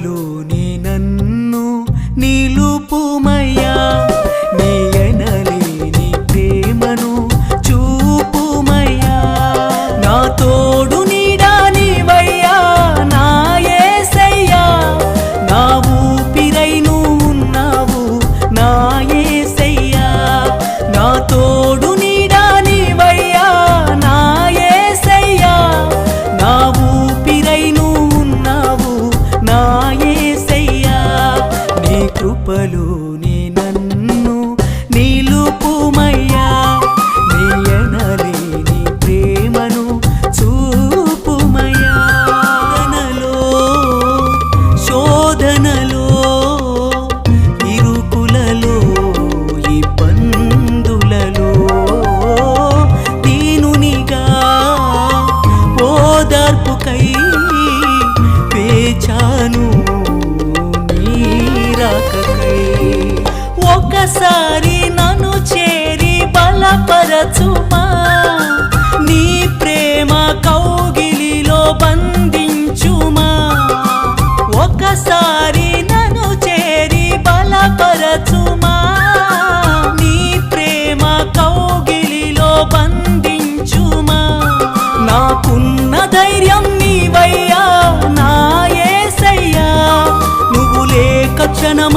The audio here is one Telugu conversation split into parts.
vuelo palo ఒక్కసారి నన్ను చేరి బలపరచుమా? నీ ప్రేమ కౌగిలిలో బంధించుమా? ఒక్కసారి నన్ను చేరి బలపరచుమా? నీ ప్రేమ కౌగిలిలో బంధించుమా? నాకున్న ధైర్యం నీవయ్యా నాయసయ్యా నువ్వు లేక క్షణమ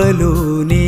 కృపలోనే